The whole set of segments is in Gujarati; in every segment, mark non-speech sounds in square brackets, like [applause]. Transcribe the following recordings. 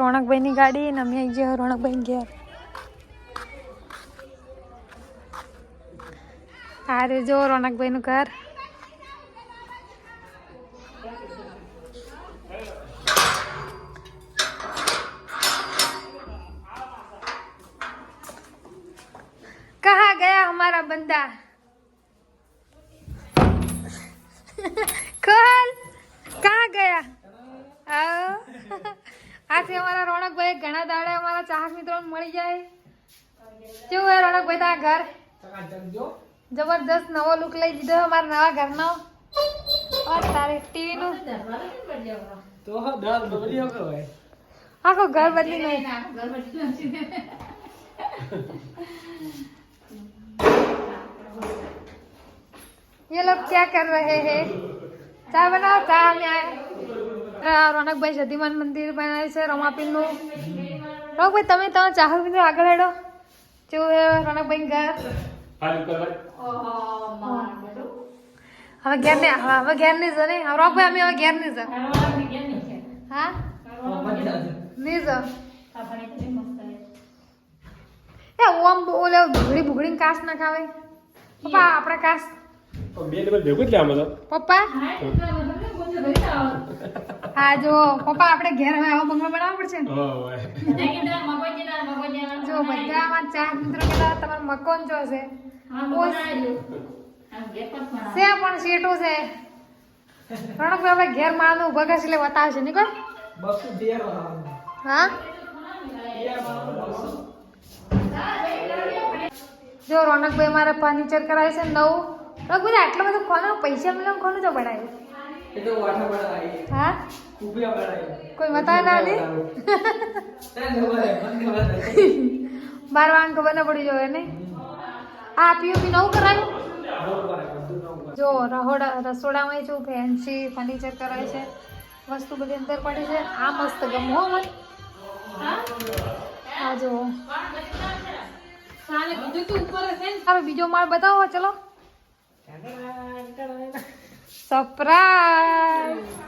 રોણકભાઈની ગાડી ને અમે આવી ગયા રોણકભાઈ ઘેર આ રે જો રોનકભાઈનું ઘર. કહા ગયા હમારા બંદા? [laughs] ખોલ. કहाँ ગયા? આવો. [laughs] આથી અમારા રોનકભાઈ ઘણા દાડે અમારા ચાહક મિત્રો મળી જાય કેવું હે રોનકભાઈ તારા ઘર જબરદસ્ત નવો લુક લઈ દીધો અમારા નવા ઘરનો ઓર તારે ટીવી નું તો દર બદલી હો ભાઈ આખું ઘર બદલી નહીં ये लोग क्या कर रहे हैं ચા બનાવો ચા અમે આયા રોનકભાઈ સતીમાન મંદિર બનાવે છે રમાપીરનું રોનકભાઈ તમે તમે ચાહક બિંદુ આગળ હેડો. કેવું હે રોનકભાઈ ઘર હવે ઘેર ને હવે ઘેર નહીં જ નહીં રોનકભાઈ અમે હવે ઘેર નહીં જ હા ની જ એ ઓમ ઓલે ભૂગળી ભૂગળી કાસ ના ખાવે. પપ્પા આપણે કાસ. બે લેવલ ભેગું જ લે આમાં તો પપ્પા હા જો પપ્પા આપણે ઘેર હવે આવો બંગલો બનાવવો પડશે ને? જો બધા અમારા ચાર મિત્રો કેતા તમારો મકોન જો છે સે પણ સીટો છે રણકભાઈ આપણે ઘેર માળનો ઊભા કરશે એટલે બતાવશે નહીં કોણ હા? જો રોનકભાઈ મારે ફર્નિચર કરાવે છે નવું. રોનકભાઈ આટલો બધો ખોનો પૈસા મળે ખોનું જો બનાવ્યું એ તો વાઠા બનાવી હા? કોઈ બતાવે ના નથી બાર વાન ખબર ના પડી જોવે ને? આ પીઓપી નવું કરાયું? જો રહોડા રસોડામાં જો ફેન્સી ફર્નિચર કરાય છે. વસ્તુ બધી અંદર પડી છે. આ મસ્ત ગમો હો મને. આ જો. હવે બીજો માળ બતાવો ચલો. સરપ્રાઈઝ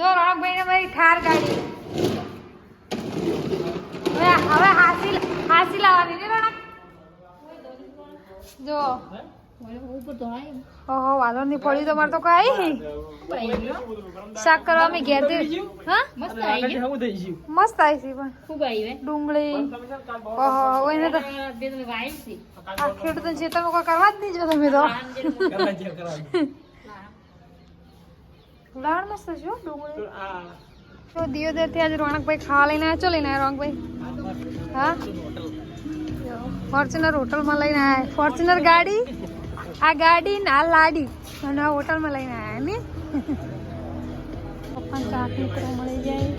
જો રોનકભાઈ ને મારી ઠાર ગાડી હવે હવે હાસી હાસી લાવવાની છે રોનક જો. ઓહો વાલો ની પડી તો મારે તો શાક કરવા મેં ઘેર મસ્ત આવી ગયું મસ્ત આવી છે તો આ ખેડૂતો ખેતરમાં કોઈ કરવા જ નહીં જો તમે તો. લાડ મસ્ત છે ડુંગળી. તો દિયોદરથી આજે રોનકભાઈ ખાવા લઈને આવ્યા. ચો લઈને આવ્યા રોનકભાઈ? હા? ફોર્ચ્યુનર હોટલમાં લઈને આવ્યા. ફોર્ચ્યુનર ગાડી? આ ગાડી ને આ લાડી. અને આ હોટલમાં લઈને આવ્યા ને પપ્પા ચાક મિત્રો મળી જાય.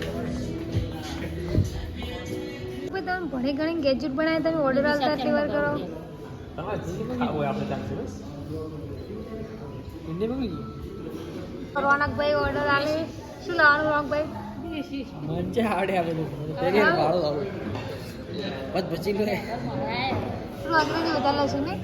તમે ઘણી ઘણી ગેજેટ બનાવી તમે ઓર્ડર આવતા ડિલિવર કરો. તમારે જે ખાવું હોય આપણે ત્યાં હિન્દી રોનકભાઈ ઓર્ડર આલે શું લાવવાનું રોનકભાઈ મજા આવડે આ બધું. પેલી ભાડું આવું બસ બચી લે શું વધારે ને